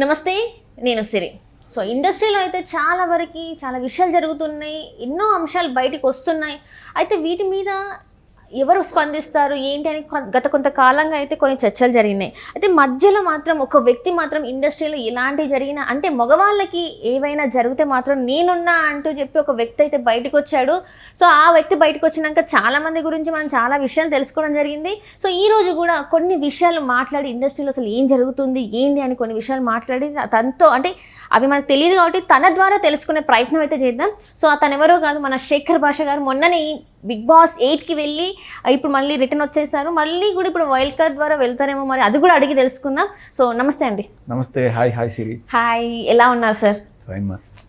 నమస్తే నేను సిరి. సో ఇండస్ట్రీలో అయితే చాలా వరకు చాలా విషయాలు జరుగుతున్నాయి ఎన్నో అంశాలు బయటికి వస్తున్నాయి. అయితే వీటి మీద ఎవరు స్పందిస్తారు? ఏంటి అని గత కొంతకాలంగా అయితే కొన్ని చర్చలు జరిగినాయి. అయితే మధ్యలో మాత్రం ఒక వ్యక్తి మాత్రం ఇండస్ట్రీలో ఎలాంటి జరిగినా అంటే మగవాళ్ళకి ఏవైనా జరిగితే మాత్రం నేనున్నా అంటూ చెప్పి ఒక వ్యక్తి అయితే బయటకు వచ్చాడు సో ఆ వ్యక్తి బయటకు వచ్చినాక చాలా మంది గురించి మనం చాలా విషయాలు తెలుసుకోవడం జరిగింది. సో ఈ రోజు కూడా కొన్ని విషయాలు మాట్లాడి ఇండస్ట్రీలో అసలు ఏం జరుగుతుంది ఏంది అని కొన్ని విషయాలు మాట్లాడి తనతో అంటే అవి మనకు తెలియదు కాబట్టి తన ద్వారా తెలుసుకునే ప్రయత్నం అయితే చేద్దాం. సో అతను ఎవరో కాదు మన శేఖర్ భాష గారు మొన్ననే బిగ్ బాస్ ఎయిట్కి వెళ్ళి ఇప్పుడు మళ్ళీ రిటర్న్ వచ్చేసారు. మళ్ళీ కూడా ఇప్పుడు వైల్డ్ కార్డ్ ద్వారా వెళ్తారేమో మరి అది కూడా అడిగి తెలుసుకుందాం. సో నమస్తే అండి. నమస్తే. Hi hi Siri. హాయ్. ఎలా ఉన్నారు సార్?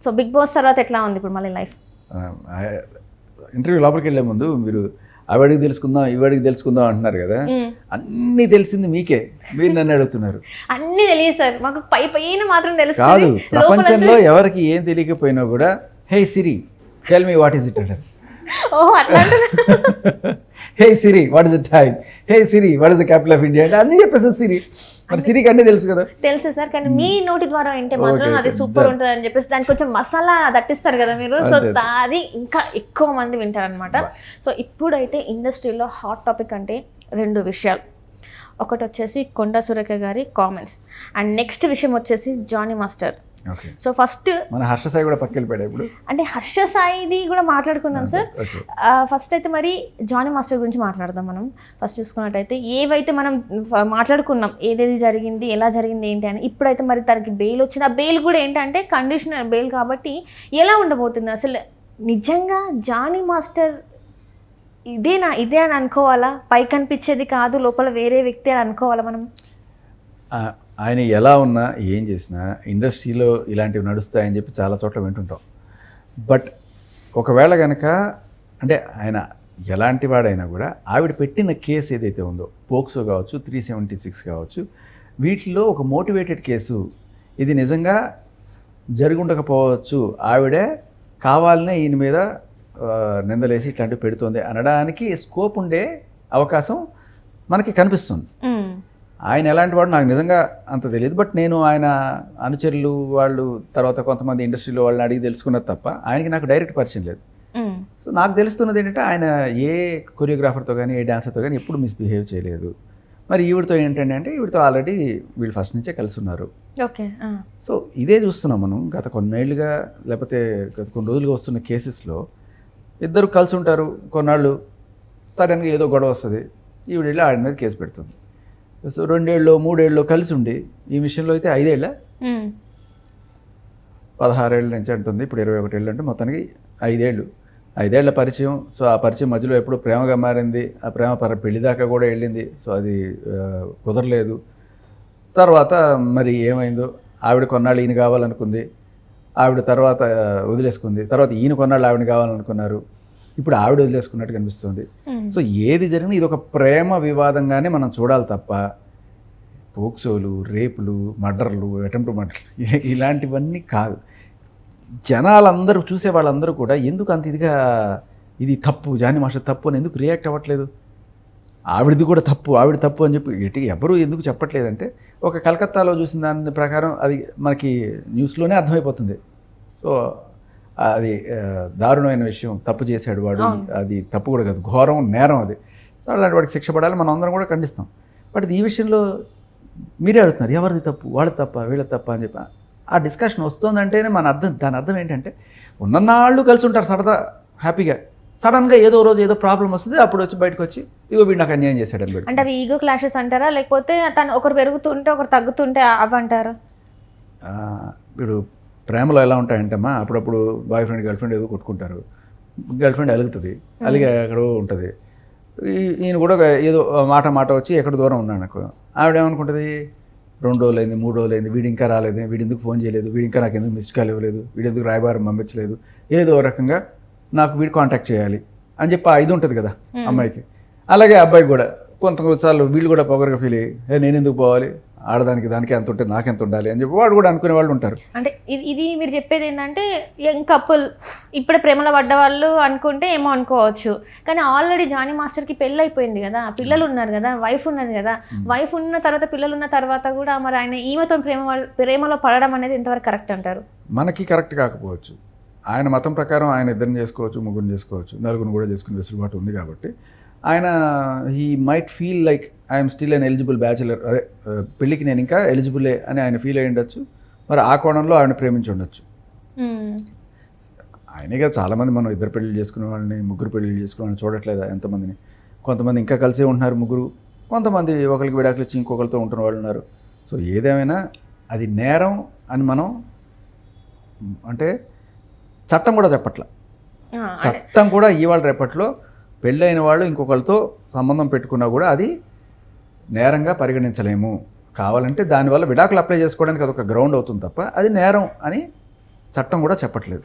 సో బిగ్ బాస్ తర్వాత ఎట్లా ఉంది ఇప్పుడు మళ్ళీ లైఫ్? ఇంటర్వ్యూ లోపలికి వెళ్ళే ముందు మీరు అవి తెలుసుకుందాం ఇవి అడిగి తెలుసుకుందాం అంటున్నారు కదా. అన్నీ తెలిసింది మీకే. మీరు నన్ను అడుగుతున్నారు. అన్నీ తెలియదు సార్. మాకు పై పైన మాత్రం కాదు తెలుస్తుంది ప్రపంచంలో ఎవరికి ఏం తెలియకపోయినా కూడా hey Siri tell me what is it అంటారు. ఓహో అట్లా hey Siri what is the time hey Siri what is the capital of India అంటే అన్నీ చెప్పేసి సిరి. మరి సిరికి అన్నీ తెలుసు కదా? తెలుసు సార్ కానీ మీ నోటి ద్వారా వింటే మాత్రం అది సూపర్ ఉంటుంది అని చెప్పేసి దానికి కొంచెం మసాలా దట్టిస్తారు కదా మీరు. సో అది ఇంకా ఎక్కువ మంది వింటారనమాట సో ఇప్పుడైతే ఇండస్ట్రీలో హాట్ టాపిక్ అంటే రెండు విషయాలు. ఒకటి వచ్చేసి కొండ సురేఖ గారి కామెంట్స్ అండ్ నెక్స్ట్ విషయం వచ్చేసి జానీ మాస్టర్. సో ఫస్ట్ మన హర్ష సాయి కూడా పక్కకి వెళ్ళిపోయాడు ఇప్పుడు? అంటే హర్ష సాయిది కూడా మాట్లాడుకుందాం సార్. ఫస్ట్ అయితే మరి జానీ మాస్టర్ గురించి మాట్లాడదాం మనం. ఫస్ట్ చూసుకున్నట్టయితే ఏవైతే మనం మాట్లాడుకున్నాం ఏదేది జరిగింది ఎలా జరిగింది ఏంటి అని ఇప్పుడైతే మరి తనకి బెయిల్ వచ్చింది. ఆ బెయిల్ కూడా ఏంటంటే కండిషనర్ బెయిల్ కాబట్టి ఎలా ఉండబోతుంది? అసలు నిజంగా జానీ మాస్టర్ ఇదేనా ఇదే అని అనుకోవాలా? పై కనిపించేది కాదు లోపల వేరే వ్యక్తి అని అనుకోవాలా మనం? ఆయన ఎలా ఉన్నా ఏం చేసినా ఇండస్ట్రీలో ఇలాంటివి నడుస్తాయని చెప్పి చాలా చోట్ల వింటుంటాం. బట్ ఒకవేళ కనుక అంటే ఆయన ఎలాంటి వాడైనా కూడా ఆవిడ పెట్టిన కేసు ఏదైతే ఉందో పోక్సో కావచ్చు త్రీ సెవెంటీ సిక్స్ కావచ్చు వీటిలో ఒక మోటివేటెడ్ కేసు. ఇది నిజంగా జరుగుండకపోవచ్చు. ఆవిడే కావాలనే ఈయన మీద నిందలేసి ఇట్లాంటివి పెడుతోంది అనడానికి స్కోప్ ఉండే అవకాశం మనకి కనిపిస్తుంది. ఆయన ఎలాంటి వాడు నాకు నిజంగా అంత తెలియదు బట్ నేను ఆయన అనుచరులు వాళ్ళు తర్వాత కొంతమంది ఇండస్ట్రీలో వాళ్ళని అడిగి తెలుసుకున్నది తప్ప ఆయనకి నాకు డైరెక్ట్ పరిచయం లేదు. సో నాకు తెలుస్తున్నది ఏంటంటే ఆయన ఏ కొరియోగ్రాఫర్తో కానీ ఏ డాన్సర్తో కానీ ఎప్పుడు మిస్బిహేవ్ చేయలేదు. మరి ఈవిడతో ఏంటంటే అంటే ఈవిడతో ఆల్రెడీ వీళ్ళు ఫస్ట్ నుంచే కలిసి ఉన్నారు. ఓకే సో ఇదే చూస్తున్నాం మనం గత కొన్నేళ్ళుగా లేకపోతే గత కొన్ని రోజులుగా వస్తున్న కేసెస్లో ఇద్దరు కలిసి ఉంటారు కొన్నాళ్ళు. సడన్గా ఏదో గొడవ వస్తుంది ఈవిడ వెళ్ళి ఆయన మీద కేసు పెడుతుంది. సో రెండేళ్ళు మూడేళ్ళు కలిసి ఉండి ఈ విషయంలో అయితే ఐదేళ్ళ? పదహారేళ్ళ నుంచి అంటుంది ఇప్పుడు ఇరవై ఒకటి ఏళ్ళు అంటే మొత్తానికి ఐదేళ్ళు. ఐదేళ్ళ పరిచయం సో ఆ పరిచయం మధ్యలో ఎప్పుడు ప్రేమగా మారింది ఆ ప్రేమ పర పెళ్ళి దాకా కూడా వెళ్ళింది సో అది కుదరలేదు. తర్వాత మరి ఏమైందో ఆవిడ కొన్నాళ్ళు ఈయన కావాలనుకుంది ఆవిడ తర్వాత వదిలేసుకుంది. తర్వాత ఈయన కొన్నాళ్ళు ఆవిడ కావాలనుకున్నారు. ఇప్పుడు ఆవిడ వదిలేసుకున్నట్టు కనిపిస్తుంది. సో ఏది జరిగినా ఇది ఒక ప్రేమ వివాదంగానే మనం చూడాలి తప్ప పోక్సోలు రేపులు మర్డర్లు అటెంప్ట్ మర్డర్లు ఇలాంటివన్నీ కాదు. జనాలందరూ చూసే వాళ్ళందరూ కూడా ఎందుకు అంత ఇదిగా ఇది తప్పు జాని మాస్టర్ తప్పు అని ఎందుకు రియాక్ట్ అవ్వట్లేదు? ఆవిడది కూడా తప్పు ఆవిడ తప్పు అని చెప్పి ఎటు ఎవరు ఎందుకు చెప్పట్లేదంటే ఒక కలకత్తాలో చూసిన దాని ప్రకారం అది మనకి న్యూస్లోనే అర్థమైపోతుంది. సో అది దారుణమైన విషయం. తప్పు చేశాడు వాడు. అది తప్పు కూడా కాదు. ఘోరం నేరం అది. సో అలాంటి వాడికి శిక్ష పడాలి. మనం అందరం కూడా ఖండిస్తాం. బట్ ఈ విషయంలో మీరే అడుగుతున్నారు. ఎవరిది తప్పు? వాళ్ళ తప్ప? వీళ్ళ తప్ప అని చెప్పి. ఆ డిస్కషన్ వస్తుందంటేనే మన అర్థం దాని అర్థం ఏంటంటే ఉన్ననాళ్ళు కలిసి ఉంటారు సరదా హ్యాపీగా. సడన్గా ఏదో రోజు ఏదో ప్రాబ్లం వస్తుంది. అప్పుడు వచ్చి బయటకు వచ్చి ఇగో వీడు నాకు అన్యాయం చేశాడని పెట్టి అంటే అవి ఈగో క్లాషెస్ అంటారా? లేకపోతే తను ఒకరు పెరుగుతుంటే ఒకరు తగ్గుతుంటే అవి అంటారా ఆ, ఇప్పుడు ప్రేమలో ఎలా ఉంటాయంటమ్మా అప్పుడప్పుడు బాయ్ ఫ్రెండ్ గర్ల్ ఫ్రెండ్ ఏదో కొట్టుకుంటారు. గర్ల్ ఫ్రెండ్ అలుగుతుంది అలిగి ఎక్కడో ఉంటుంది. ఈ- ఈయన కూడా ఏదో మాట మాట వచ్చి ఎక్కడ దూరం ఉన్నాడు నాకు ఆవిడ ఏమనుకుంటుంది? రెండు రోజులు అయింది మూడు రోజులు అయింది వీడు ఇంకా రాలేదు వీడు ఎందుకు ఫోన్ చేయలేదు వీడు ఇంకా నాకు ఎందుకు మిస్డ్ కాల్ ఇవ్వలేదు వీడు ఎందుకు రాయబారం పంపించలేదు ఏదో రకంగా నాకు వీడు కాంటాక్ట్ చేయాలి అని చెప్పి ఆ ఇది ఉంటుంది కదా అమ్మాయికి. అలాగే అబ్బాయికి కూడా కొంత కొన్నిసార్లు వీళ్ళు కూడా పొగరగా ఫీల్ అయ్యి "ఏ, నేను ఎందుకు పోవాలి? ఆడదానికి దానికి ఎంత ఉంటే నాకెంత ఉండాలి అని చెప్పి వాడు కూడా అనుకునే వాళ్ళు ఉంటారు. అంటే ఇది ఇది మీరు చెప్పేది ఏంటంటే యంగ్ కపుల్ ఇప్పుడే ప్రేమలో పడ్డ వాళ్ళు అనుకుంటే ఏమో అనుకోవచ్చు. కానీ ఆల్రెడీ జానీ మాస్టర్కి పెళ్ళి అయిపోయింది కదా పిల్లలు ఉన్నారు కదా వైఫ్ ఉన్నది కదా. వైఫ్ ఉన్న తర్వాత పిల్లలు ఉన్న తర్వాత కూడా మరి ఆయన ఈమెతో ప్రేమ ప్రేమలో పడడం అనేది ఎంతవరకు కరెక్ట్ అంటారు? మనకి కరెక్ట్ కాకపోవచ్చు. ఆయన మతం ప్రకారం ఆయన ఇద్దరిని చేసుకోవచ్చు ముగ్గురిని చేసుకోవచ్చు నలుగురిని కూడా చేసుకునే వెసులుబాటు ఉంది కాబట్టి ఆయన he might feel like I'm still an eligible bachelor అదే పెళ్ళికి నేను ఇంకా ఎలిజిబులే అని ఆయన ఫీల్ అయ్యి ఉండొచ్చు. మరి ఆ కోణంలో ఆయన ప్రేమించి ఉండొచ్చు. ఆయనేగా చాలామంది మనం ఇద్దరు పెళ్ళిళ్ళు చేసుకునే వాళ్ళని ముగ్గురు పెళ్ళిళ్ళు చేసుకునే వాళ్ళని చూడట్లేదా ఎంతమందిని? కొంతమంది ఇంకా కలిసే ఉంటున్నారు ముగ్గురు. కొంతమంది ఒకరికి విడాకులు ఇచ్చి ఇంకొకరితో ఉంటున్న వాళ్ళు ఉన్నారు. సో ఏదేమైనా అది నేరం అని మనం అంటే చట్టం కూడా చెప్పట్ల. చట్టం కూడా ఇవాళ రేపట్లో పెళ్ళైన వాళ్ళు ఇంకొకరితో సంబంధం పెట్టుకున్నా కూడా అది నేరంగా పరిగణించలేము. కావాలంటే దానివల్ల విడాకులు అప్లై చేసుకోవడానికి అదొక గ్రౌండ్ అవుతుంది తప్ప అది నేరం అని చట్టం కూడా చెప్పట్లేదు.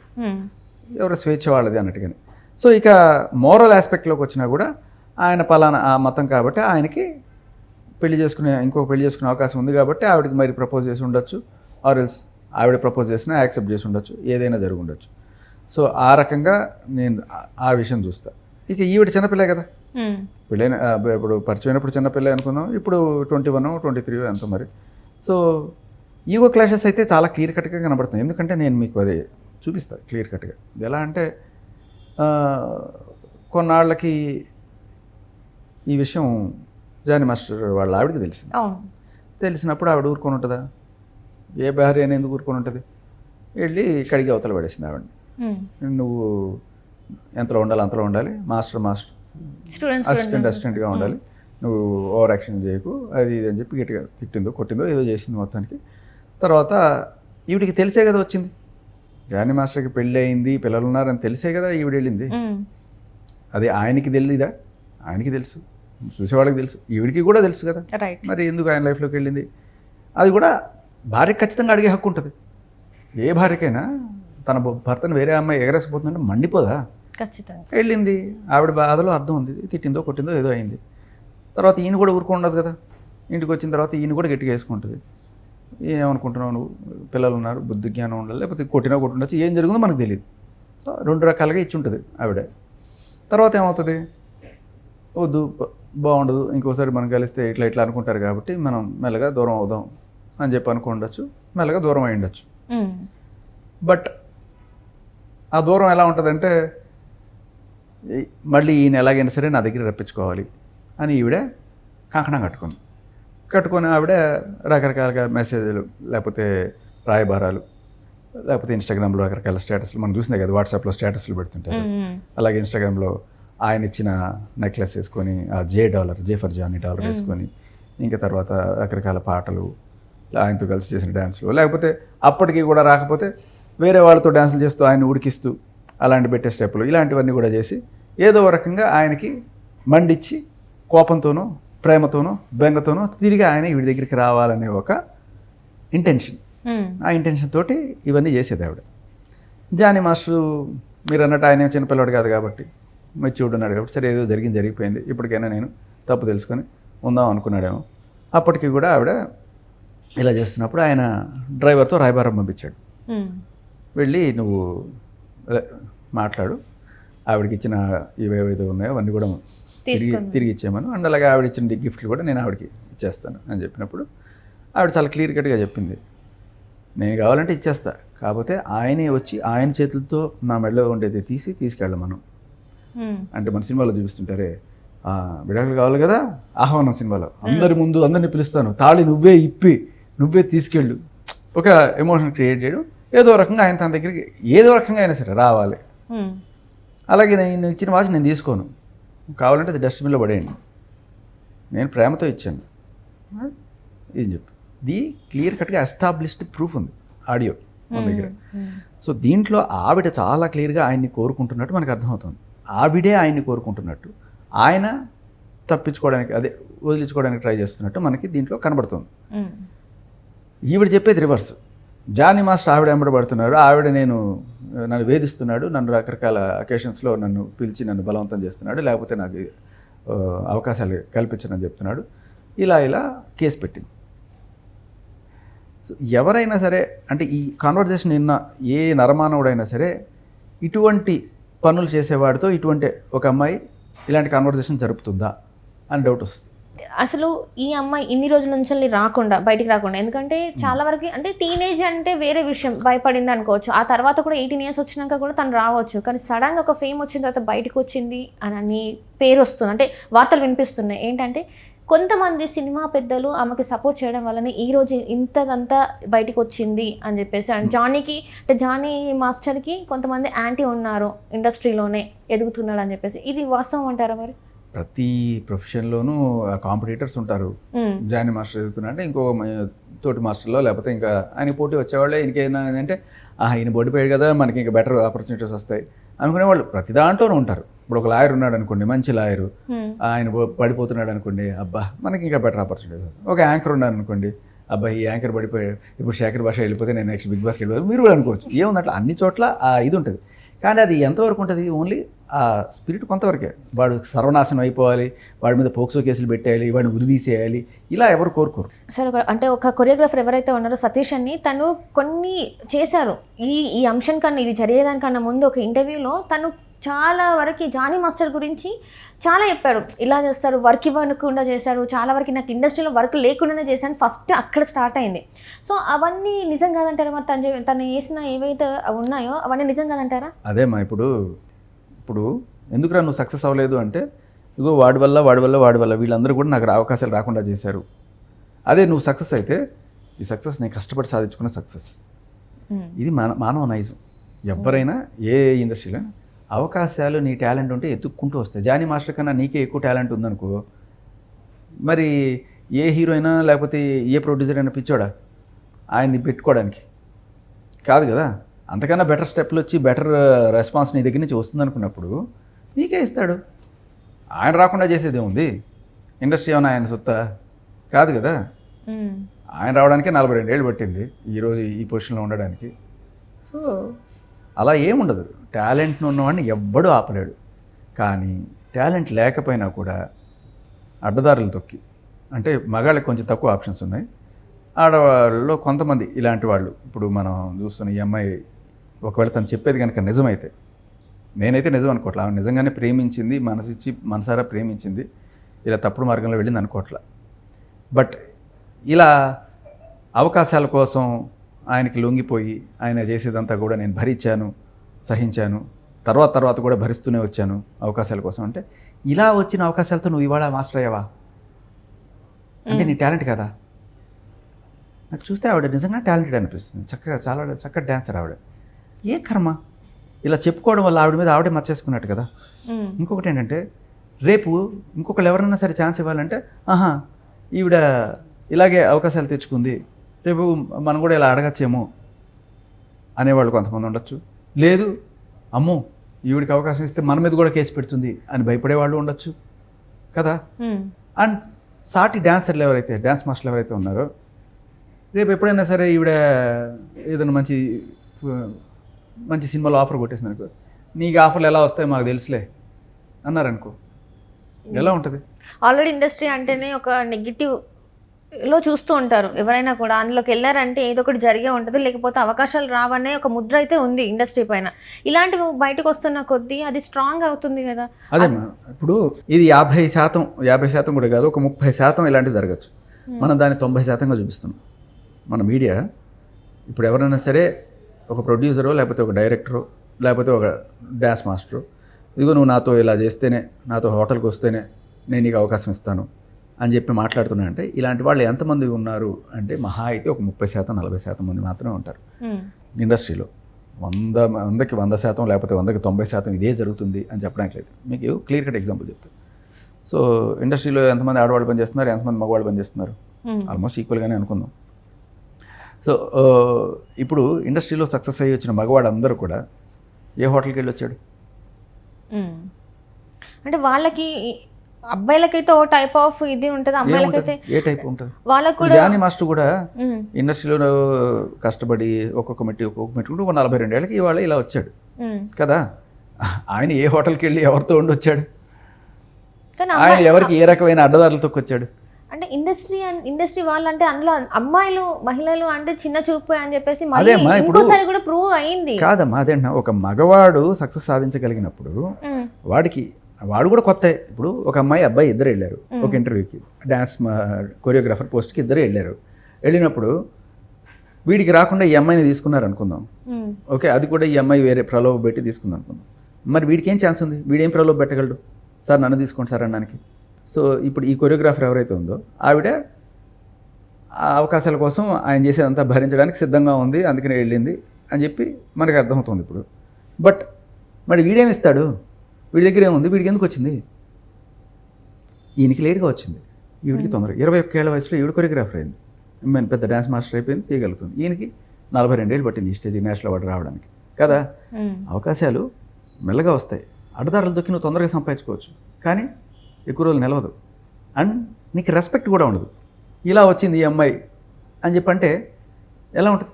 ఎవరి స్వేచ్ఛ వాళ్ళది అన్నట్టుగానే. సో ఇక మోరల్ ఆస్పెక్ట్లోకి వచ్చినా కూడా ఆయన పలానా ఆ మతం కాబట్టి ఆయనకి పెళ్ళి చేసుకునే ఇంకొక పెళ్ళి చేసుకునే అవకాశం ఉంది కాబట్టి ఆవిడకి మరి ప్రపోజ్ చేసి ఉండొచ్చు. ఆర్ ఎల్స్ ఆవిడ ప్రపోజ్ చేసినా యాక్సెప్ట్ చేసి ఉండొచ్చు. ఏదైనా జరిగి ఉండొచ్చు సో ఆ రకంగా నేను ఆ- ఆ విషయం చూస్తా. ఇక ఈవిడ చిన్నపిల్లే కదా. పెళ్ళైన ఇప్పుడు పరిచయం అయినప్పుడు చిన్నపిల్ల అనుకుందాం. ఇప్పుడు ట్వంటీ వన్ ట్వంటీ త్రీ ఎంత మరి. సో ఈగో క్లాషెస్ అయితే చాలా క్లియర్ కట్గా కనబడుతుంది ఎందుకంటే నేను మీకు అదే చూపిస్తాను క్లియర్ కట్గా ఇది ఎలా అంటే కొన్నాళ్ళకి ఈ విషయం జాని మాస్టర్ వాళ్ళ ఆవిడకి తెలిసింది. తెలిసినప్పుడు ఆవిడ ఊరుకొని ఉంటుందా? ఏ భార్య అని ఎందుకు ఊరుకొని ఉంటుంది? వెళ్ళి కడిగి అవతల పడేసింది ఆవిడని. మ్మ్. నువ్వు ఎంతలో ఉండాలి అంతలో ఉండాలి. Master master. అసిస్టెంట్ అసిస్టెంట్గా ఉండాలి. నువ్వు ఓవర్ యాక్షన్ చేయకు అది ఇది అని చెప్పి గట్టిగా తిట్టిందో కొట్టిందో ఏదో చేసింది మొత్తానికి. తర్వాత ఈవిడికి తెలిసే కదా వచ్చింది. జానీ మాస్టర్కి పెళ్ళి అయింది పిల్లలు ఉన్నారని తెలిసే కదా ఈవిడ వెళ్ళింది. మ్మ్. అది ఆయనకి తెలియదా ఆయనకి తెలుసు. చూసేవాళ్ళకి తెలుసు. ఈవిడికి కూడా తెలుసు కదా. రైట్ మరి ఎందుకు ఆయన లైఫ్లోకి వెళ్ళింది? అది కూడా భార్యకి ఖచ్చితంగా అడిగే హక్కు ఉంటుంది. ఏ భార్యకైనా తన భర్తను వేరే అమ్మాయి ఎగరేసిపోతుందంటే మండిపోదా? ఖచ్చితంగా. వెళ్ళింది. ఆవిడ బాధలో అర్థం ఉంది. తిట్టిందో కొట్టిందో ఏదో అయింది. తర్వాత ఈయన కూడా ఊరుకుండదు కదా. ఇంటికి వచ్చిన తర్వాత ఈయన కూడా గట్టిగా వేసుకుంటుంది. ఏమనుకుంటున్నావు నువ్వు? పిల్లలు ఉన్నారు బుద్ధి జ్ఞానం ఉండాలి లేకపోతే కొట్టినా కొట్టుండొచ్చు ఏం జరిగిందో మనకు తెలియదు సో రెండు రకాలుగా ఇచ్చి ఉంటుంది ఆవిడ. తర్వాత ఏమవుతుంది? వద్దు బాగుండదు ఇంకోసారి మనం కలిస్తే ఇట్లా ఇట్లా అనుకుంటారు కాబట్టి మనం మెల్లగా దూరం అవుదాం అని చెప్పి అనుకుండొచ్చు మెల్లగా దూరం అయి ఉండొచ్చు. బట్ ఆ దూరం ఎలా ఉంటుందంటే మళ్ళీ ఈయన ఎలాగైనా సరే నా దగ్గర రప్పించుకోవాలి అని ఈవిడ కంకణం కట్టుకుంది. కట్టుకొని ఆవిడ రకరకాలుగా మెసేజ్లు లేకపోతే రాయబారాలు లేకపోతే ఇన్స్టాగ్రామ్లో రకరకాల స్టేటస్లు మనం చూసినాయి కదా వాట్సాప్లో స్టేటస్లు పెడుతుంటారు. అలాగే ఇన్స్టాగ్రామ్లో ఆయన ఇచ్చిన నెక్లెస్ వేసుకొని ఆ J dollar J for Johnny dollar వేసుకొని ఇంకా తర్వాత రకరకాల పాటలు ఆయనతో కలిసి చేసిన డ్యాన్స్లు లేకపోతే అప్పటికి కూడా రాకపోతే వేరే వాళ్ళతో డ్యాన్సులు చేస్తూ ఆయన ఉడికిస్తూ అలాంటి పెట్టే స్టెప్పులు ఇలాంటివన్నీ కూడా చేసి ఏదో రకంగా ఆయనకి మండిచ్చి కోపంతోనో ప్రేమతోనో బెంగతోనో తిరిగి ఆయన వీడి దగ్గరికి రావాలనే ఒక ఇంటెన్షన్ మ్మ్. ఆ ఇంటెన్షన్ తోటి ఇవన్నీ చేసేది ఆవిడ. జానీ మాస్టర్ మీరు అన్నట్టు ఆయన చిన్నపిల్లవాడు కాదు కాబట్టి మెచ్యూర్డ్ ఉన్నాడు కాబట్టి సరే ఏదో జరిగింది జరిగిపోయింది. ఇప్పటికైనా నేను తప్పు తెలుసుకొని ఉందాం అనుకున్నాడేమో. అప్పటికి కూడా ఆవిడ ఇలా చేస్తున్నప్పుడు ఆయన డ్రైవర్తో రాయబారం పంపించాడు. మ్మ్. వెళ్ళి నువ్వు మాట్లాడు. ఆవిడకి ఇచ్చిన ఇవేవైతే ఉన్నాయో అవన్నీ కూడా తిరిగి తిరిగి ఇచ్చేయమను. అండ్ అలాగే ఆవిడ ఇచ్చిన గిఫ్ట్లు కూడా నేను ఆవిడకి ఇచ్చేస్తాను అని చెప్పినప్పుడు ఆవిడ చాలా క్లియర్ కట్గా చెప్పింది. నేను కావాలంటే ఇచ్చేస్తా. కాకపోతే ఆయనే వచ్చి ఆయన చేతులతో నా మెడలో ఉండేది తీసి తీసుకెళ్ళమను. అంటే మన సినిమాలో చూపిస్తుంటారే "ఆ, విడాకులు కావాలి కదా ఆహ్వానం సినిమాలో. అందరి ముందు అందరిని పిలుస్తాను. తాళి నువ్వే ఇప్పి నువ్వే తీసుకెళ్ళు. ఒక ఎమోషన్ క్రియేట్ చేయడం ఏదో రకంగా ఆయన తన దగ్గరికి ఏదో రకంగా అయినా సరే రావాలి. అలాగే నేను ఇచ్చిన వాచ్ నేను తీసుకోను. కావాలంటే అది డస్ట్బిన్లో పడేయండి. నేను ప్రేమతో ఇచ్చాను. ఏం చెప్పి? ది క్లియర్ కట్గా ఎస్టాబ్లిష్డ్ ప్రూఫ్ ఉంది. ఆడియో మన దగ్గర. సో దీంట్లో ఆవిడ చాలా క్లియర్గా ఆయన్ని కోరుకుంటున్నట్టు మనకు అర్థమవుతుంది. ఆవిడే ఆయన్ని కోరుకుంటున్నట్టు. ఆయన తప్పించుకోవడానికి అదే వదిలించుకోవడానికి ట్రై చేస్తున్నట్టు మనకి దీంట్లో కనబడుతుంది. ఈవిడ చెప్పేది రివర్స్. జానీ మాస్టర్ ఆవిడ వెంబడి ఆవిడ నేను నన్ను వేధిస్తున్నాడు. నన్ను రకరకాల అకేషన్స్లో నన్ను పిలిచి నన్ను బలవంతం చేస్తున్నాడు. లేకపోతే నాకు అవకాశాలు కల్పించనని చెప్తున్నాడు. ఇలా ఇలా కేసు పెట్టింది. సో ఎవరైనా సరే అంటే ఈ కాన్వర్జేషన్ నిన్న ఏ నరమానవుడైనా సరే ఇటువంటి పనులు చేసేవాడితో ఇటువంటి ఒక అమ్మాయి ఇలాంటి కాన్వర్జేషన్ జరుపుతుందా? అని డౌట్ వస్తుంది. అసలు ఈ అమ్మాయి ఇన్ని రోజుల నుంచి రాకుండా బయటికి రాకుండా. ఎందుకంటే చాలా వరకు అంటే టీనేజ్ అంటే వేరే విషయం భయపడింది అనుకోవచ్చు. ఆ తర్వాత కూడా ఎయిటీన్ ఇయర్స్ వచ్చినాక కూడా తను రావచ్చు. కానీ సడన్గా ఒక ఫేమ్ వచ్చిన తర్వాత బయటకు వచ్చింది అని అని పేరు వస్తుంది. అంటే వార్తలు వినిపిస్తున్నాయి. ఏంటంటే కొంతమంది సినిమా పెద్దలు ఆమెకి సపోర్ట్ చేయడం వల్లనే ఈ రోజు ఇంతదంతా బయటికి వచ్చింది అని చెప్పేసి. అండ్ జానీకి అంటే జానీ మాస్టర్కి కొంతమంది యాంటీ ఉన్నారు ఇండస్ట్రీలోనే ఎదుగుతున్నాడు అని చెప్పేసి. ఇది వాస్తవం అంటారా మరి? ప్రతి ప్రొఫెషన్లోనూ కాంపిటీటర్స్ ఉంటారు. జాని మాస్టర్ చదువుతున్నా అంటే ఇంకో తోటి మాస్టర్లో లేకపోతే ఇంకా ఆయన పోటీ వచ్చేవాళ్ళే. ఇంకేనా అంటే "ఆహా, ఈయన బోర్డు పోయాడు కదా మనకి ఇంకా బెటర్ ఆపర్చునిటీస్ వస్తాయి. అనుకునే వాళ్ళు ప్రతి దాంట్లోనూ ఉంటారు. ఇప్పుడు ఒక లాయర్ ఉన్నాడు అనుకోండి మంచి లాయరు. ఆయన పడిపోతున్నాడు అనుకోండి అబ్బా మనకి ఇంకా బెటర్ ఆపర్చునిటీస్ వస్తాయి. ఒక యాంకర్ ఉన్నాడు అనుకోండి అబ్బా ఈ యాంకర్ పడిపోయాడు. ఇప్పుడు శేఖర్ భాష వెళ్ళిపోతే నేను నెక్స్ట్ బిగ్ బాస్కి వెళ్ళిపోతే. మీరు కూడా అనుకోవచ్చు. ఏముంది అట్లా? అన్ని చోట్ల ఆ ఇది ఉంటుంది. కానీ అది ఎంతవరకు ఉంటుంది? ఓన్లీ ఆ స్పిరిట్ కొంతవరకే. వాడు సర్వనాశనం అయిపోవాలి వాడి మీద పోక్సో కేసులు పెట్టేయాలి వాడిని ఉరిదీసేయాలి ఇలా ఎవరు కోరుకోరు. సరే ఒక- అంటే ఒక కొరియోగ్రాఫర్ ఎవరైతే ఉన్నారో సతీష్ అని తను కొన్ని చేశారు. ఈ ఈ అంశం కన్నా ఇది జరిగేదానికన్నా ముందు ఒక ఇంటర్వ్యూలో తను చాలా వరకు జానీ మాస్టర్ గురించి చాలా చెప్పాడు. ఇలా చేస్తారు వర్క్ ఇవ్వకుండా చేశారు చాలా వరకు నాకు ఇండస్ట్రీలో వర్క్ లేకుండానే చేశాను ఫస్ట్ అక్కడ స్టార్ట్ అయింది. సో అవన్నీ నిజం కాదంటారా మరి తను తను వేసిన ఏవైతే ఉన్నాయో అవన్నీ నిజం కాదంటారా? అదేమ్మా ఇప్పుడు ఇప్పుడు ఎందుకురా నువ్వు సక్సెస్ అవ్వలేదు అంటే ఇగో వాడి వల్ల వాడి వల్ల వాడి వల్ల వీళ్ళందరూ కూడా నాకు అవకాశాలు రాకుండా చేశారు. అదే నువ్వు సక్సెస్ అయితే ఈ సక్సెస్ నేను కష్టపడి సాధించుకున్న సక్సెస్. ఇది మాన మానవ నైజం. ఎవరైనా ఏ ఇండస్ట్రీలో అవకాశాలు నీ టాలెంట్ ఉంటే ఎత్తుక్కుంటూ వస్తాయి. జానీ మాస్టర్ కన్నా నీకే ఎక్కువ టాలెంట్ ఉందనుకో మరి ఏ హీరోయినా లేకపోతే ఏ ప్రొడ్యూసర్ అయినా పిచ్చోడా? ఆయన్ని పెట్టుకోవడానికి. కాదు కదా అంతకన్నా బెటర్ స్టెప్లు వచ్చి బెటర్ రెస్పాన్స్ నీ దగ్గర నుంచి వస్తుంది అనుకున్నప్పుడు నీకే ఇస్తాడు. ఆయన రాకుండా చేసేది ఏముంది? ఇండస్ట్రీ ఏమైనా ఆయన సొత్తా? కాదు కదా. ఆయన రావడానికే నలభై రెండేళ్ళు పట్టింది ఈరోజు ఈ పొజిషన్లో ఉండడానికి. సో అలా ఏముండదు. టాలెంట్ను ఉన్నవాడిని ఎవ్వడూ ఆపలేడు. కానీ టాలెంట్ లేకపోయినా కూడా అడ్డదారులు తొక్కి అంటే మగాళ్ళకి కొంచెం తక్కువ ఆప్షన్స్ ఉన్నాయి. ఆడవాళ్ళలో కొంతమంది ఇలాంటి వాళ్ళు ఇప్పుడు మనం చూస్తున్న ఈ అమ్మాయి ఒకవేళ తను చెప్పేది కనుక నిజమైతే నేనైతే నిజం అనుకోవట్లే ఆమె నిజంగానే ప్రేమించింది మనసిచ్చి మనసారా ప్రేమించింది ఇలా తప్పుడు మార్గంలో వెళ్ళింది అనుకోవట్లా బట్ ఇలా అవకాశాల కోసం ఆయనకి లొంగిపోయి ఆయన చేసేదంతా కూడా నేను భరించాను సహించాను. తర్వాత తర్వాత కూడా భరిస్తూనే వచ్చాను అవకాశాల కోసం. అంటే ఇలా వచ్చిన అవకాశాలతో నువ్వు ఇవాళ మాస్టర్ అయ్యావా? అంటే నీ టాలెంట్ కదా? నాకు చూస్తే ఆవిడ నిజంగా టాలెంటెడ్ అనిపిస్తుంది. చక్కగా చాలా చక్కగా డాన్సర్ ఆవిడ. ఏ కర్మ? ఇలా చెప్పుకోవడం వల్ల ఆవిడ మీద ఆవిడే మర్చేసుకున్నట్టు కదా? ఇంకొకటి ఏంటంటే రేపు ఇంకొకళ్ళు ఎవరైనా సరే ఛాన్స్ ఇవ్వాలంటే ఆహా ఈవిడ ఇలాగే అవకాశాలు తెచ్చుకుంది. రేపు మనం కూడా ఇలా అడగచ్చేమో అనేవాళ్ళు కొంతమంది ఉండొచ్చు. లేదు. అమ్మో ఈవిడికి అవకాశం ఇస్తే మన మీద కూడా కేసు పెడుతుంది అని భయపడేవాళ్ళు ఉండొచ్చు కదా? అండ్ సాటి డాన్సర్లు ఎవరైతే డ్యాన్స్ మాస్టర్లు ఎవరైతే ఉన్నారో రేపు ఎప్పుడైనా సరే ఈవిడ ఏదైనా మంచి మంచి సినిమాలో ఆఫర్ కొట్టేసింది అనుకో నీకు ఆఫర్లు ఎలా వస్తాయో మాకు తెలుసులే అన్నారనుకో ఎలా ఉంటుంది? ఆల్రెడీ ఇండస్ట్రీ అంటేనే ఒక నెగిటివ్ లో చూస్తూ ఉంటారు. ఎవరైనా కూడా అందులోకి వెళ్ళారంటే ఏదో ఒకటి జరిగే ఉంటుంది. లేకపోతే అవకాశాలు రావనే ఒక ముద్ర అయితే ఉంది ఇండస్ట్రీ పైన. ఇలాంటివి బయటకు వస్తున్న కొద్దీ అది స్ట్రాంగ్ అవుతుంది కదా. అదేమ్మా ఇప్పుడు ఇది యాభై శాతం యాభై శాతం కూడా కాదు ఒక ముప్పై శాతం ఇలాంటివి జరగచ్చు. మనం దాన్ని తొంభై శాతంగా చూపిస్తున్నాం. మన మీడియా ఇప్పుడు ఎవరైనా సరే ఒక ప్రొడ్యూసరో లేకపోతే ఒక డైరెక్టరో లేకపోతే ఒక డ్యాన్స్ మాస్టరు ఇదిగో నువ్వు నాతో ఇలా చేస్తేనే నాతో హోటల్కి వస్తేనే నేను నీకు అవకాశం ఇస్తాను. అని చెప్పి మాట్లాడుతున్నా అంటే ఇలాంటి వాళ్ళు ఎంతమంది ఉన్నారు అంటే మహా అయితే ఒక ముప్పై శాతం నలభై శాతం మంది మాత్రమే ఉంటారు. ఇండస్ట్రీలో వంద వందకి వంద శాతం లేకపోతే వందకి తొంభై శాతం ఇదే జరుగుతుంది అని చెప్పడానికి లేదు. మీకు క్లియర్ కట్ ఎగ్జాంపుల్ చెప్తాను సో ఇండస్ట్రీలో ఎంతమంది ఆడవాళ్ళు పనిచేస్తున్నారు ఎంతమంది మగవాళ్ళు పనిచేస్తున్నారు? ఆల్మోస్ట్ ఈక్వల్గానే అనుకుందాం. సో ఇప్పుడు ఇండస్ట్రీలో సక్సెస్ అయ్యి వచ్చిన మగవాడు అందరూ కూడా ఏ హోటల్కి వెళ్ళి వచ్చాడు. అంటే వాళ్ళకి అబ్బాయిలకైతే ఓ టైప్ ఆఫ్ ఇది ఉంటుంది అమ్మాయిలకైతే? ఏ టైప్ ఉంటుంది? వాళ్ళకు కూడా జానీ మాస్టర్ కూడా ఇండస్ట్రీలో కష్టపడి ఒక్కొక్క మెట్టి ఒక్కొక్క మెట్టి ఉంటూ ఒక నలభై రెండేళ్ళకి ఇవాళ ఇలా వచ్చాడు. కదా? ఆయన ఏ హోటల్కి వెళ్ళి ఎవరితో ఉండి వచ్చాడు? ఆయన ఎవరికి ఏ రకమైన అడ్డదారులతో వచ్చాడు? అంటే ఇండస్ట్రీ అండ్ ఇండస్ట్రీ వాళ్ళు అంటే అందులో అమ్మాయిలు మహిళలు అంటే చిన్న చూపు అని చెప్పేసి ఇంకోసారి కూడా ప్రూవ్ అయింది. కాదమ్మా అదేంటా ఒక మగవాడు సక్సెస్ సాధించగలిగినప్పుడు వాడికి వాడు కూడా కొత్త. ఇప్పుడు ఒక అమ్మాయి అబ్బాయి ఇద్దరు వెళ్ళారు. ఒక ఇంటర్వ్యూకి. డ్యాన్స్ కొరియోగ్రాఫర్ పోస్ట్కి ఇద్దరు వెళ్ళారు. వెళ్ళినప్పుడు వీడికి రాకుండా ఈ అమ్మాయిని తీసుకున్నారు అనుకుందాం. ఓకే అది కూడా ఈ అమ్మాయి వేరే ప్రలోభ పెట్టి తీసుకుంది అనుకుందాం. మరి వీడికి ఏం ఛాన్స్ ఉంది? వీడేం ప్రలోభ పెట్టగలడు? సార్ నన్ను తీసుకోండి సార్ అనడానికి సో ఇప్పుడు ఈ కొరియోగ్రాఫర్ ఎవరైతే ఉందో ఆవిడ ఆ అవకాశాల కోసం ఆయన చేసేదంతా భరించడానికి సిద్ధంగా ఉంది అందుకనే వెళ్ళింది అని చెప్పి మనకు అర్థమవుతుంది ఇప్పుడు. బట్ మరి వీడేమి ఇస్తాడు? వీడి దగ్గర ఏముంది? వీడికి ఎందుకు వచ్చింది? ఈయనకి లేట్గా వచ్చింది. ఈవిడికి తొందరగా. ఇరవై ఒక్క ఏళ్ళ వయసులో ఈవిడ కొరియోగ్రాఫర్ అయింది. నేను పెద్ద డ్యాన్స్ మాస్టర్ అయిపోయింది తీయగలుగుతుంది. ఈయనకి నలభై రెండేళ్ళు పట్టింది ఈ స్టేజ్ నేషనల్ అవార్డు రావడానికి. కదా? ఉమ్, అవకాశాలు మెల్లగా వస్తాయి. అడ్డదారులు దొక్కి నువ్వు తొందరగా సంపాదించుకోవచ్చు. కానీ ఎక్కువ రోజులు నిలవదు. అండ్ నీకు రెస్పెక్ట్ కూడా ఉండదు. ఇలా వచ్చింది ఈ అమ్మాయి అని చెప్పంటే ఎలా ఉంటుంది?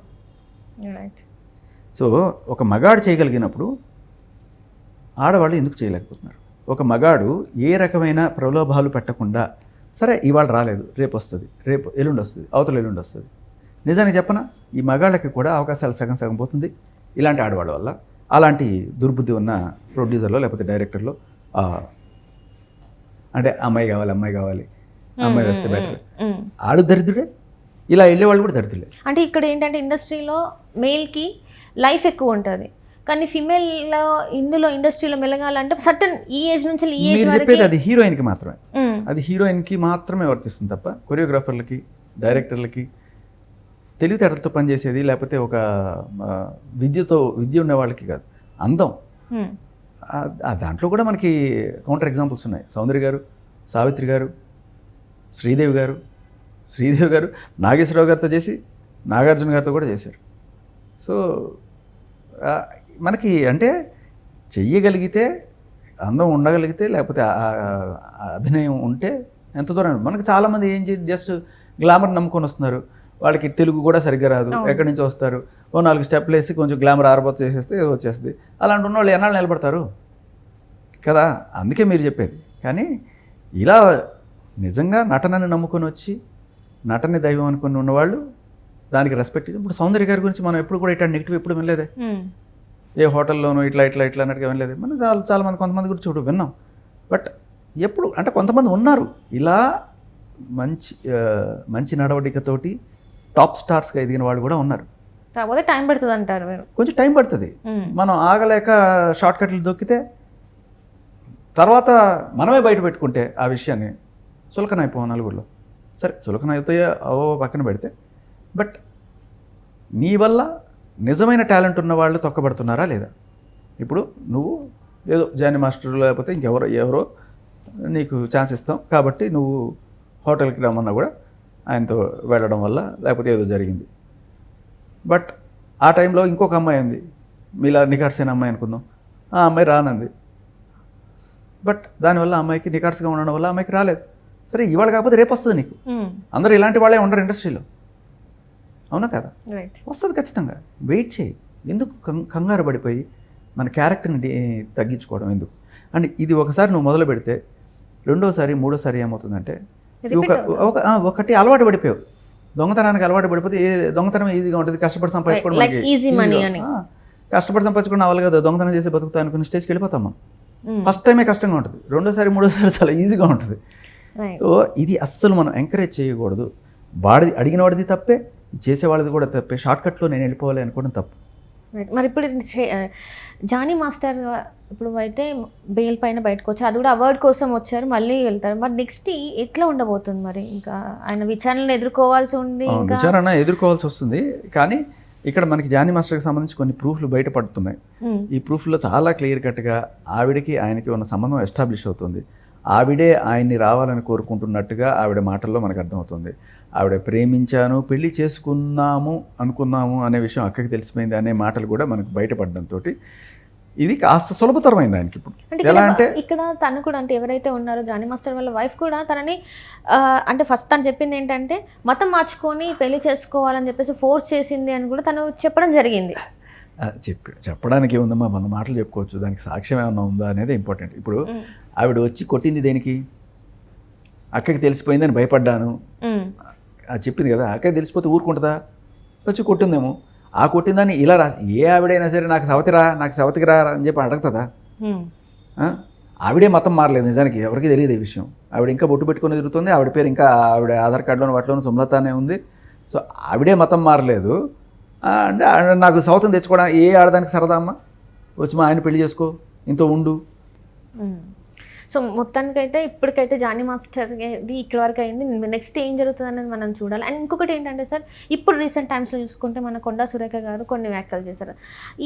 సో ఒక మగాడు చేయగలిగినప్పుడు ఆడవాళ్ళు ఎందుకు చేయలేకపోతున్నారు? ఒక మగాడు ఏ రకమైన ప్రలోభాలు పెట్టకుండా సరే ఇవాళ రాలేదు రేపు వస్తుంది రేపు ఎల్లుండి వస్తుంది అవతల ఎల్లుండి వస్తుంది. నిజానికి చెప్పన? ఈ మగాళ్ళకి కూడా అవకాశాలు సగం సగం పోతుంది. ఇలాంటి ఆడవాళ్ళ వల్ల అలాంటి దుర్బుద్ధి ఉన్న ప్రొడ్యూసర్లో లేకపోతే డైరెక్టర్లో అంటే అమ్మాయి కావాలి అమ్మాయి కావాలి అమ్మాయి వస్తే బెటర్. ఆడు దరిద్రుడే? ఇలా వెళ్ళేవాళ్ళు కూడా దరిద్రులే. అంటే ఇక్కడ ఏంటంటే ఇండస్ట్రీలో మేల్కి లైఫ్ ఎక్కువ ఉంటుంది. కానీ ఫిమేల్లో ఇందులో ఇండస్ట్రీలో మెలగాలంటే సర్టన్ ఈ ఏజ్ నుంచి ఈ ఏజ్ చెప్పేది అది హీరోయిన్కి మాత్రమే. అది హీరోయిన్కి మాత్రమే వర్తిస్తుంది తప్ప కొరియోగ్రాఫర్లకి డైరెక్టర్లకి తెలివితేటలతో పనిచేసేది లేకపోతే ఒక విద్యతో విద్య ఉన్న వాళ్ళకి కాదు. అందం. దాంట్లో కూడా మనకి కౌంటర్ ఎగ్జాంపుల్స్ ఉన్నాయి. సౌందర్య గారు సావిత్రి గారు శ్రీదేవి గారు శ్రీదేవి గారు నాగేశ్వరరావు గారితో చేసి నాగార్జున గారితో కూడా చేశారు. సో మనకి అంటే చెయ్యగలిగితే అందం ఉండగలిగితే లేకపోతే అభినయం ఉంటే ఎంత దూరం మనకి చాలామంది ఏం చేసి జస్ట్ గ్లామర్ నమ్ముకొని వస్తున్నారు. వాళ్ళకి తెలుగు కూడా సరిగ్గా రాదు. ఎక్కడి నుంచి వస్తారు. ఓ నాలుగు స్టెప్లు వేసి కొంచెం గ్లామర్ ఆరబోతు చేసేస్తే ఏదో వచ్చేస్తుంది. అలాంటి ఉన్న వాళ్ళు ఎన్నాళ్ళు నిలబడతారు? కదా అందుకే మీరు చెప్పేది. కానీ ఇలా నిజంగా నటనని నమ్ముకొని వచ్చి నటని దైవం అనుకుని ఉన్నవాళ్ళు దానికి రెస్పెక్ట్ ఇచ్చి ఇప్పుడు సౌందర్య గారి గురించి మనం ఎప్పుడు కూడా ఇట్లా నెగిటివ్ ఎప్పుడు వినలేదే. ఏ హోటల్లోనూ ఇట్లా ఇట్లా ఇట్లా అన్నట్టుగా వినలేదు మనం చాలా చాలా మంది కొంతమంది గురించి చూడు విన్నాం. బట్ ఎప్పుడు అంటే కొంతమంది ఉన్నారు. ఇలా మంచి మంచి నడవడికతోటి టాప్ స్టార్స్గా ఎదిగిన వాళ్ళు కూడా ఉన్నారు. కాకపోతే టైం పడుతుంది అంటారు మీరు. కొంచెం టైం పడుతుంది. మనం ఆగలేక షార్ట్ కట్లు దొక్కితే తర్వాత మనమే బయట పెట్టుకుంటే ఆ విషయాన్ని చులకన అయిపోవాలి నలుగురిలో. సరే చులకన అవుతాయో అవో పక్కన పెడితే బట్ నీ వల్ల నిజమైన టాలెంట్ ఉన్న వాళ్ళు తొక్కబడుతున్నారా లేదా? ఇప్పుడు నువ్వు ఏదో జాని మాస్టర్ లేకపోతే ఇంకెవరో ఎవరో నీకు ఛాన్స్ ఇస్తాం. కాబట్టి నువ్వు హోటల్కి రమ్మన్నా కూడా ఆయనతో వెళ్ళడం వల్ల లేకపోతే ఏదో జరిగింది. బట్ ఆ టైంలో ఇంకొక అమ్మాయి ఉంది. మీలా నికార్సైన అమ్మాయి అనుకుందాం. ఆ అమ్మాయి రానంది. బట్ దానివల్ల అమ్మాయికి నికార్స్గా ఉండడం వల్ల అమ్మాయికి రాలేదు. సరే ఇవాళ కాకపోతే రేపు వస్తుంది నీకు అందరూ ఇలాంటి వాళ్ళే ఉండరు ఇండస్ట్రీలో. అవునా కదా? వస్తుంది ఖచ్చితంగా. వెయిట్ చేయి. ఎందుకు కంగారు పడిపోయి మన క్యారెక్టర్ని తగ్గించుకోవడం ఎందుకు? అండ్ ఇది ఒకసారి నువ్వు మొదలు పెడితే రెండోసారి మూడోసారి ఏమవుతుందంటే ఒక ఒకటి అలవాటు పడిపోయావు. దొంగతనానికి అలవాటు పడిపోతే ఏ దొంగతనం ఈజీగా ఉంటుంది. కష్టపడి సంపాదించుకోవడం కష్టపడి సంపాదించుకున్న వాళ్ళు కదా. దొంగతనం చేసి బతుకుతా అనుకున్న స్టేజ్కి వెళ్ళిపోతాం మనం. ఫస్ట్ టైమే కష్టంగా ఉంటుంది. రెండోసారి మూడోసారి చాలా ఈజీగా ఉంటుంది. సో ఇది అస్సలు మనం ఎంకరేజ్ చేయకూడదు. వాడిది అడిగిన వాడిది తప్పే. చేసేవాడిది కూడా తప్పే. షార్ట్ కట్లో నేను వెళ్ళిపోవాలి అనుకోవడం తప్పు. మరి ఇప్పుడు జానీ మాస్టర్ ఇప్పుడు అయితే బెయిల్ పైన బయటకు వచ్చారు. అది కూడా అవార్డ్ కోసం వచ్చారు మళ్ళీ వెళ్తారు. మరి నెక్స్ట్ ఎట్లా ఉండబోతుంది మరి? ఇంకా ఆయన విచారణను ఎదుర్కోవాల్సి ఉంది విచారణ ఎదుర్కోవాల్సి వస్తుంది. కానీ ఇక్కడ మనకి జానీ మాస్టర్కి సంబంధించి కొన్ని ప్రూఫ్లు బయటపడుతున్నాయి. ఉమ్, ఈ ప్రూఫ్లో చాలా క్లియర్ కట్గా ఆవిడకి ఆయనకి ఉన్న సంబంధం ఎస్టాబ్లిష్ అవుతుంది. ఆవిడే ఆయన్ని రావాలని కోరుకుంటున్నట్టుగా ఆవిడ మాటల్లో మనకు అర్థమవుతుంది. ఆవిడ ప్రేమించాను పెళ్ళి చేసుకున్నాము అనుకున్నాము అనే విషయం అక్కకి తెలిసిపోయింది అనే మాటలు కూడా మనకు బయటపడడంతో ఇది కాస్త సులభతరమైంది ఆయనకి ఇప్పుడు. అంటే ఎలా అంటే ఇక్కడ తను కూడా అంటే ఎవరైతే ఉన్నారో జానీ మాస్టర్ వాళ్ళ వైఫ్ కూడా తనని అంటే ఫస్ట్ తను చెప్పింది ఏంటంటే మతం మార్చుకొని పెళ్ళి చేసుకోవాలని చెప్పేసి ఫోర్స్ చేసింది అని కూడా తను చెప్పడం జరిగింది. ఆ, చెప్పి చెప్పడానికి ఏముందమ్మా? వంద మాటలు చెప్పుకోవచ్చు. దానికి సాక్ష్యం ఏమన్నా ఉందా అనేది ఇంపార్టెంట్ ఇప్పుడు ఆవిడ వచ్చి కొట్టింది దేనికి? అక్కకి తెలిసిపోయిందని భయపడ్డాను. అది చెప్పింది కదా అక్కకి తెలిసిపోతే ఊరుకుంటుందా? వచ్చి కొట్టిందేమో. ఆ కొట్టిందని ఇలా రా ఏ ఆవిడైనా సరే నాకు సవతిరా నాకు సవతికి రా అని చెప్పి అడుగుతుందా? ఆవిడే మతం మారలేదు నిజానికి ఎవరికి తెలియదు ఈ విషయం. ఆవిడ ఇంకా బొట్టు పెట్టుకొని తిరుగుతుంది ఆవిడ పేరు ఇంకా ఆవిడ ఆధార్ కార్డులోని వాటిలోని సుమలతానే ఉంది. సో ఆవిడే మతం మారలేదు. అంటే నాకు సౌతం తెచ్చుకోవడానికి ఏ ఆడదానికి సరదా అమ్మ? వచ్చి మా ఆయన పెళ్ళి చేసుకో ఇంతో ఉండు. సో మొత్తానికైతే ఇప్పటికైతే జానీ మాస్టర్ ఇది ఇక్కడ వరకు అయింది. నెక్స్ట్ ఏం జరుగుతుంది అనేది మనం చూడాలి. అండ్ ఇంకొకటి ఏంటంటే సార్ ఇప్పుడు రీసెంట్ టైమ్స్లో చూసుకుంటే మన కొండా సురేఖ గారు కొన్ని వ్యాఖ్యలు చేశారు.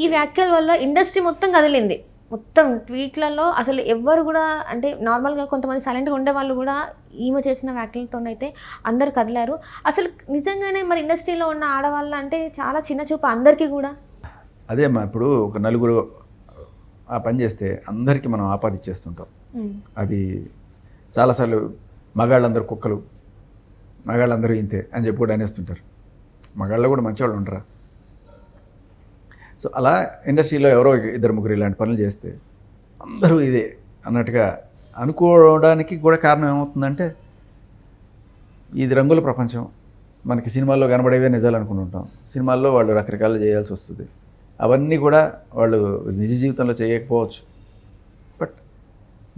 ఈ వ్యాఖ్యల వల్ల ఇండస్ట్రీ మొత్తం కదిలింది. మొత్తం ట్వీట్లలో అసలు ఎవ్వరు కూడా అంటే నార్మల్గా కొంతమంది సైలెంట్గా ఉండే వాళ్ళు కూడా ఈమె చేసిన వ్యాఖ్యలతోనైతే అందరు కదిలారు. అసలు నిజంగానే మరి ఇండస్ట్రీలో ఉన్న ఆడవాళ్ళు అంటే చాలా చిన్న చూపు అందరికీ కూడా? అదే అమ్మా ఇప్పుడు ఒక నలుగురు ఆ పని చేస్తే అందరికీ మనం ఆపాదిచ్చేస్తుంటాం అది చాలాసార్లు మగాళ్ళందరూ కుక్కలు మగాళ్ళందరూ ఇంతే అని చెప్పి కూడా అనేస్తుంటారు. మగాళ్ళు కూడా మంచివాళ్ళు ఉండరా? సో అలా ఇండస్ట్రీలో ఎవరో ఇద్దరు ముగ్గురు ఇలాంటి పనులు చేస్తే అందరూ ఇదే అన్నట్టుగా అనుకోవడానికి కూడా కారణం ఏమవుతుందంటే ఇది రంగుల ప్రపంచం. మనకి సినిమాల్లో కనబడేవే నిజాలు అనుకుంటుంటాం. సినిమాల్లో వాళ్ళు రకరకాలు చేయాల్సి వస్తుంది. అవన్నీ కూడా వాళ్ళు నిజ జీవితంలో చేయకపోవచ్చు. బట్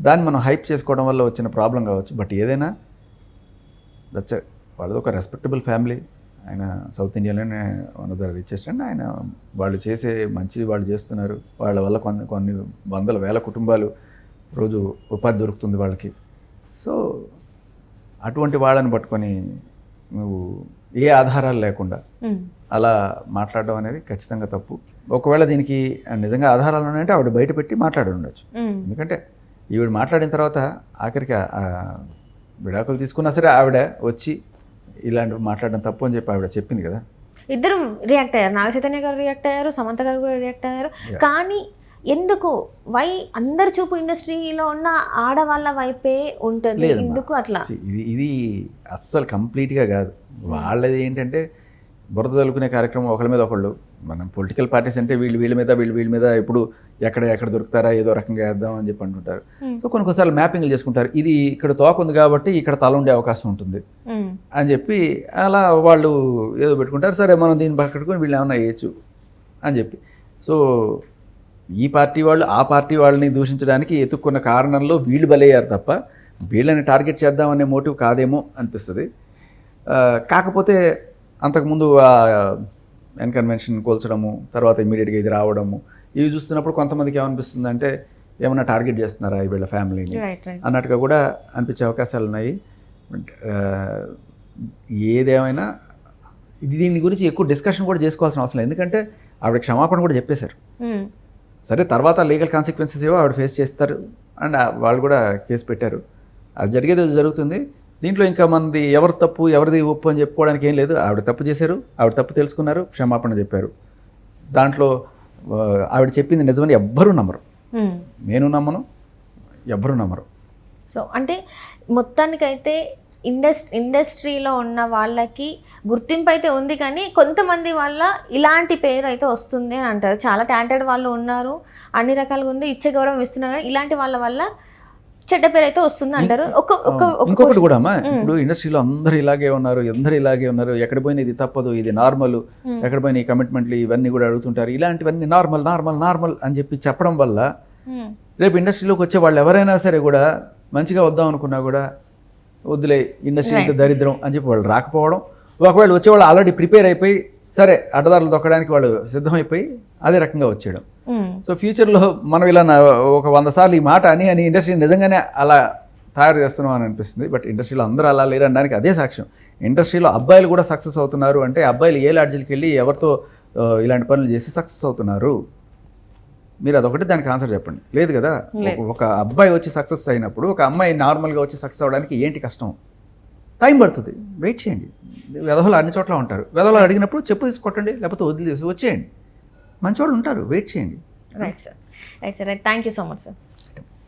దాన్ని మనం హైప్ చేసుకోవడం వల్ల వచ్చిన ప్రాబ్లం కావచ్చు. బట్ ఏదైనా దట్స్ వాళ్ళది ఒక రెస్పెక్టబుల్ ఫ్యామిలీ ఆయన సౌత్ ఇండియాలోనే one of the richest and ఆయన వాళ్ళు చేసే మంచిది వాళ్ళు చేస్తున్నారు. వాళ్ళ వల్ల కొన్ని కొన్ని వందల వేల కుటుంబాలు రోజు ఉపాధి దొరుకుతుంది వాళ్ళకి. సో అటువంటి వాళ్ళని పట్టుకొని నువ్వు ఏ ఆధారాలు లేకుండా అలా మాట్లాడడం అనేది ఖచ్చితంగా తప్పు. ఒకవేళ దీనికి నిజంగా ఆధారాలు ఉన్నాయంటే ఆవిడ బయట పెట్టి మాట్లాడి ఉండొచ్చు. ఎందుకంటే ఈవిడ మాట్లాడిన తర్వాత ఆఖరికి విడాకులు తీసుకున్నా సరే ఆవిడ వచ్చి ఇలాంటివి మాట్లాడడం తప్పు అని చెప్పి ఆవిడ చెప్పింది కదా. ఇద్దరు రియాక్ట్ అయ్యారు. నాగ చైతన్య గారు రియాక్ట్ అయ్యారు సమంత గారు కూడా రియాక్ట్ అయ్యారు. కానీ ఎందుకు? వై అందరి చూపు ఇండస్ట్రీలో ఉన్న ఆడవాళ్ళ వైపే ఉంటుంది. ఎందుకు అట్లా? ఇది ఇది అస్సలు కంప్లీట్గా కాదు. వాళ్ళది ఏంటంటే బురద చల్లుకునే కార్యక్రమం ఒకళ్ళ మీద ఒకళ్ళు. మనం పొలిటికల్ పార్టీస్ అంటే వీళ్ళు వీళ్ళ మీద వీళ్ళు వీళ్ళ మీద. ఎప్పుడు ఎక్కడ ఎక్కడ దొరుకుతారా ఏదో రకంగా వేద్దాం అని చెప్పి అంటుంటారు. సో కొన్ని కొన్నిసార్లు మ్యాపింగ్లు చేసుకుంటారు. ఇది ఇక్కడ తోక ఉంది కాబట్టి ఇక్కడ తల ఉండే అవకాశం ఉంటుంది. అని చెప్పి అలా వాళ్ళు ఏదో పెట్టుకుంటారు. సరే మనం దీన్ని పక్కడుకొని వీళ్ళు ఏమన్నా వేయచ్చు అని చెప్పి. సో ఈ పార్టీ వాళ్ళు ఆ పార్టీ వాళ్ళని దూషించడానికి ఎత్తుక్కున్న కారణంలో వీళ్ళు బలయ్యారు తప్ప వీళ్ళని టార్గెట్ చేద్దామనే మోటివ్ కాదేమో అనిపిస్తుంది. కాకపోతే అంతకుముందు ఎన్కన్వెన్షన్ కోల్చడము తర్వాత ఇమీడియట్గా ఇది రావడము ఇవి చూస్తున్నప్పుడు కొంతమందికి ఏమనిపిస్తుంది అంటే ఏమన్నా టార్గెట్ చేస్తున్నారా ఈ వీళ్ళ ఫ్యామిలీని అన్నట్టుగా కూడా అనిపించే అవకాశాలు ఉన్నాయి. ఏదేమైనా ఇది దీని గురించి ఎక్కువ డిస్కషన్ కూడా చేసుకోవాల్సిన అవసరం లేదు. ఎందుకంటే ఆవిడ క్షమాపణ కూడా చెప్పేశారు. ఉమ్, సరే తర్వాత లీగల్ కాన్సిక్వెన్సెస్ ఏవో ఆవిడ ఫేస్ చేస్తారు అండ్ వాళ్ళు కూడా కేసు పెట్టారు. అది జరిగేది జరుగుతుంది. దీంట్లో ఇంకా మనది ఎవరి తప్పు ఎవరిది ఒప్పు అని చెప్పుకోవడానికి ఏం లేదు. ఆవిడ తప్పు చేశారు ఆవిడ తప్పు తెలుసుకున్నారు క్షమాపణ చెప్పారు. దాంట్లో ఆవిడ చెప్పింది నిజమని ఎవ్వరూ నమ్మరు. నేను నమ్మను ఎవ్వరూ నమ్మరు. సో అంటే మొత్తానికైతే ఇండస్ ఇండస్ట్రీలో ఉన్న వాళ్ళకి గుర్తింపు అయితే ఉంది కానీ కొంతమంది వల్ల ఇలాంటి పేరు అయితే వస్తుంది అని అంటారు. చాలా టాలెంటెడ్ వాళ్ళు ఉన్నారు అన్ని రకాలుగా ఉంది ఇచ్చే గౌరవం ఇస్తున్నారు కానీ ఇలాంటి వాళ్ళ వల్ల చెడ్డ పేరు అయితే వస్తుంది అంటారు. ఒక ఒక ఒక ఇంకొకటి కూడా అమ్మా ఇప్పుడు ఇండస్ట్రీలో అందరు ఇలాగే ఉన్నారు అందరు ఇలాగే ఉన్నారు ఎక్కడ పోయినా ఇది తప్పదు ఇది నార్మల్ ఎక్కడ పోయినా ఈ కమిట్మెంట్లు ఇవన్నీ కూడా అడుగుతుంటారు. ఇలాంటివన్నీ నార్మల్ నార్మల్ నార్మల్ అని చెప్పి చెప్పడం వల్ల రేపు ఇండస్ట్రీలోకి వచ్చే వాళ్ళు ఎవరైనా సరే కూడా మంచిగా వద్దాం అనుకున్నా కూడా వద్దులే ఇండస్ట్రీ దరిద్రం అని చెప్పి వాళ్ళు రాకపోవడం. ఒకవేళ వచ్చేవాళ్ళు ఆల్రెడీ ప్రిపేర్ అయిపోయి సరే అడ్డదారులు దొక్కడానికి వాళ్ళు సిద్ధమైపోయి అదే రకంగా వచ్చేయడం. సో ఫ్యూచర్లో మనం ఇలా ఒక వంద సార్లు ఈ మాట అని అని ఇండస్ట్రీ నిజంగానే అలా తయారు చేస్తున్నాం అని అనిపిస్తుంది. బట్ ఇండస్ట్రీలో అందరూ అలా లేరు అనడానికి అదే సాక్ష్యం. ఇండస్ట్రీలో అబ్బాయిలు కూడా సక్సెస్ అవుతున్నారు అంటే అబ్బాయిలు ఏ లాడ్జీలకి వెళ్ళి ఎవరితో ఇలాంటి పనులు చేసి సక్సెస్ అవుతున్నారు? మీరు అదొకటి దానికి ఆన్సర్ చెప్పండి. లేదు కదా? ఒక- ఒక అబ్బాయి వచ్చి సక్సెస్ అయినప్పుడు ఒక అమ్మాయి నార్మల్గా వచ్చి సక్సెస్ అవ్వడానికి ఏంటి కష్టం? టైం పడుతుంది. వెయిట్ చేయండి. వెధవలు అన్ని చోట్ల ఉంటారు. వెధవలు అడిగినప్పుడు చెప్పు తీసుకొట్టండి లేకపోతే వదిలేసి వచ్చేయండి. మంచివాళ్ళు ఉంటారు. వెయిట్ చేయండి. Right sir right sir right thank you so much sir